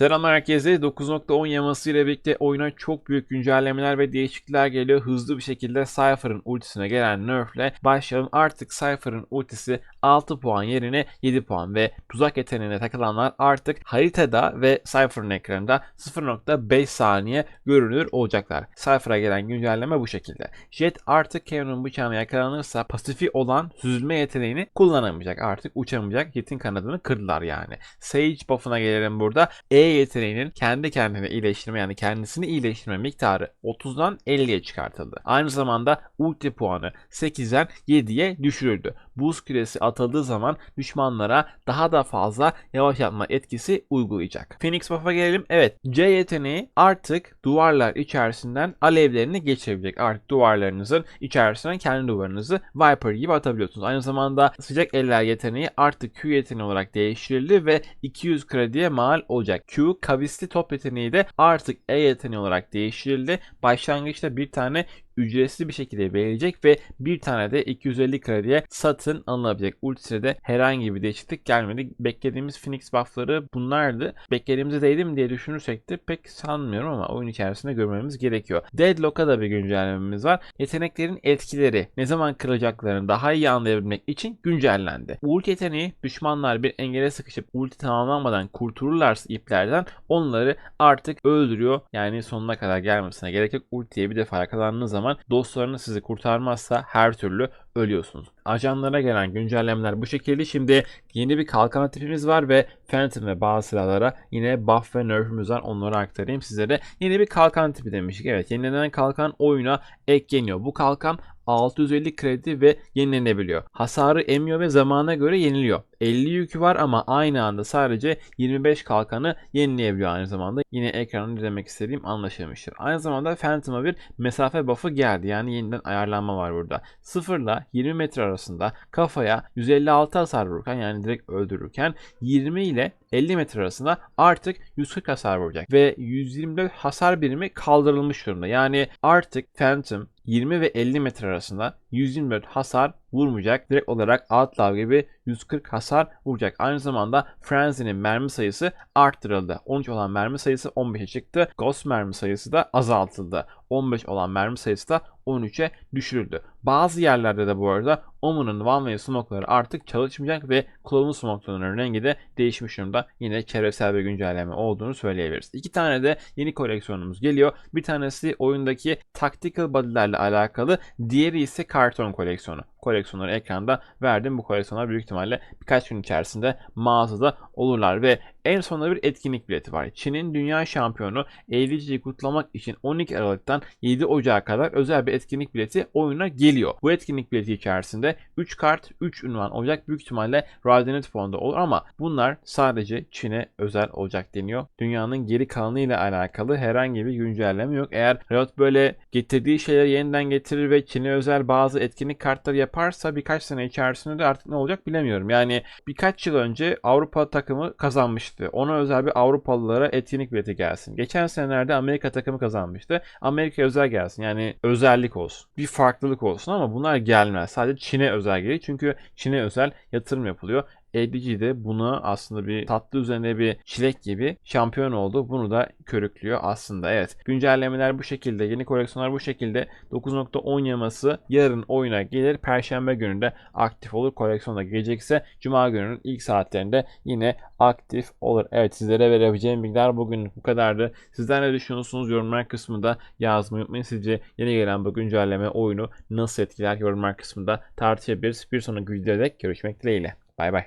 Selamlar herkese. 9.10 yaması ile birlikte oyuna çok büyük güncellemeler ve değişiklikler geliyor. Hızlı bir şekilde Cypher'ın ultisine gelen nerfle başlayalım. Artık Cypher'ın ultisi 6 puan yerine 7 puan ve tuzak yeteneğine takılanlar artık haritada ve Cypher'ın ekranında 0.5 saniye görünür olacaklar. Cypher'a gelen güncelleme bu şekilde. Jet artık Kevin'in bıçağına yakalanırsa pasifi olan süzülme yeteneğini kullanamayacak. Artık uçamayacak. Jet'in kanadını kırdılar yani. Sage buff'ına gelelim burada. E yeteneğinin kendi kendine iyileştirme yani kendisini iyileştirme miktarı 30'dan 50'ye çıkartıldı. Aynı zamanda ulti puanı 8'den 7'ye düşürüldü. Buz küresi atıldığı zaman düşmanlara daha da fazla yavaşlatma etkisi uygulayacak. Phoenix buff'a gelelim. Evet C yeteneği artık duvarlar içerisinden alevlerini geçirebilecek. Artık duvarlarınızın içerisinden kendi duvarınızı Viper gibi atabiliyorsunuz. Aynı zamanda sıcak eller yeteneği artık Q yeteneği olarak değiştirildi ve 200 krediye mal olacak. Q kavisli top yeteneği de artık E yeteneği olarak değiştirildi. Başlangıçta bir tane ücretsiz bir şekilde verilecek ve bir tane de 250 krediye satın alınabilecek. Ultisine herhangi bir değişiklik gelmedi. Beklediğimiz Phoenix buffları bunlardı. Beklediğimize değdi mi diye düşünürsek de pek sanmıyorum ama oyun içerisinde görmemiz gerekiyor. Deadlock'a da bir güncellememiz var. Yeteneklerin etkileri ne zaman kırılacaklarını daha iyi anlayabilmek için güncellendi. Ulti yeteneği düşmanlar bir engele sıkışıp ulti tamamlanmadan kurtulurlarsa iplerden onları artık öldürüyor. Yani sonuna kadar gelmesine gerek yok. Ultiye bir defa yakalandığınız zaman dostlarınız sizi kurtarmazsa her türlü ölüyorsunuz. Ajanlara gelen güncellemeler bu şekilde. Şimdi yeni bir kalkan tipimiz var ve Phantom ve bazı silahlara yine buff ve nerf'ümüz var. Onları aktarayım sizlere. Yeni bir kalkan tipi demiştik. Evet yenilenen kalkan oyuna ekleniyor. Bu kalkan 650 kredi ve yenilenebiliyor. Hasarı emiyor ve zamana göre yeniliyor. 50 yükü var ama aynı anda sadece 25 kalkanı yenileyebiliyor aynı zamanda. Yine ekranı demek istediğim anlaşılmıştır. Aynı zamanda Phantom'a bir mesafe buff'ı geldi. Yani yeniden ayarlanma var burada. 0 ile 20 metre arasında kafaya 156 hasar vururken yani direkt öldürürken 20 ile 50 metre arasında artık 140 hasar vuracak. Ve 124 hasar birimi kaldırılmış durumda. Yani artık Phantom 20 ve 50 metre arasında 124 hasar vurmayacak. Direkt olarak Outlaw gibi 140 hasar vuracak. Aynı zamanda Frenzy'nin mermi sayısı arttırıldı. 13 olan mermi sayısı 15'e çıktı. Ghost mermi sayısı da azaltıldı. 15 olan mermi sayısı da 13'e düşürüldü. Bazı yerlerde de bu arada Omen'ın One Way smoke'ları artık çalışmayacak ve Clove'un smoke'larının rengi de değişmiş durumda. Yine çevresel bir güncelleme olduğunu söyleyebiliriz. İki tane de yeni koleksiyonumuz geliyor. Bir tanesi oyundaki tactical body'lerle alakalı. Diğeri ise karton koleksiyonu. Koleksiyonları ekranda verdim. Bu koleksiyonlar büyük ihtimalle birkaç gün içerisinde mağazada olurlar ve en sonunda bir etkinlik bileti var. Çin'in dünya şampiyonu ADC'yi kutlamak için 12 Aralık'tan 7 Ocak'a kadar özel bir etkinlik bileti oyuna geliyor. Bu etkinlik bileti içerisinde 3 kart, 3 ünvan olacak. Büyük ihtimalle Radiant Fon'da olur ama bunlar sadece Çin'e özel olacak deniyor. Dünyanın geri kalanıyla alakalı herhangi bir güncelleme yok. Eğer Riot böyle getirdiği şeyleri yeniden getirir ve Çin'e özel bazı etkinlik kartları yaparsa birkaç sene içerisinde de artık ne olacak bilemiyorum. Yani birkaç yıl önce Avrupa takımı kazanmıştı. Ona özel bir Avrupalılara etkinlik bileti gelsin. Geçen senelerde Amerika takımı kazanmıştı. Amerika özel gelsin. Yani özellik olsun. Bir farklılık olsun ama bunlar gelmez. Sadece Çin'e özel gelir. Çünkü Çin'e özel yatırım yapılıyor. ADG de bunu aslında bir tatlı üzerine bir çilek gibi şampiyon oldu. Bunu da körüklüyor aslında. Evet güncellemeler bu şekilde. Yeni koleksiyonlar bu şekilde. 9.10 yaması yarın oyuna gelir. Perşembe günü de aktif olur. Koleksiyonda gelecekse Cuma gününün ilk saatlerinde yine aktif olur. Evet sizlere verebileceğim bilgiler bugün bu kadardı. Sizler ne düşünüyorsunuz? Yorumlar kısmında yazmayı unutmayın. Sizce yeni gelen bu güncelleme oyunu nasıl etkiler? Yorumlar kısmında tartışabiliriz. Bir sonraki videoda görüşmek dileğiyle. Bay bay.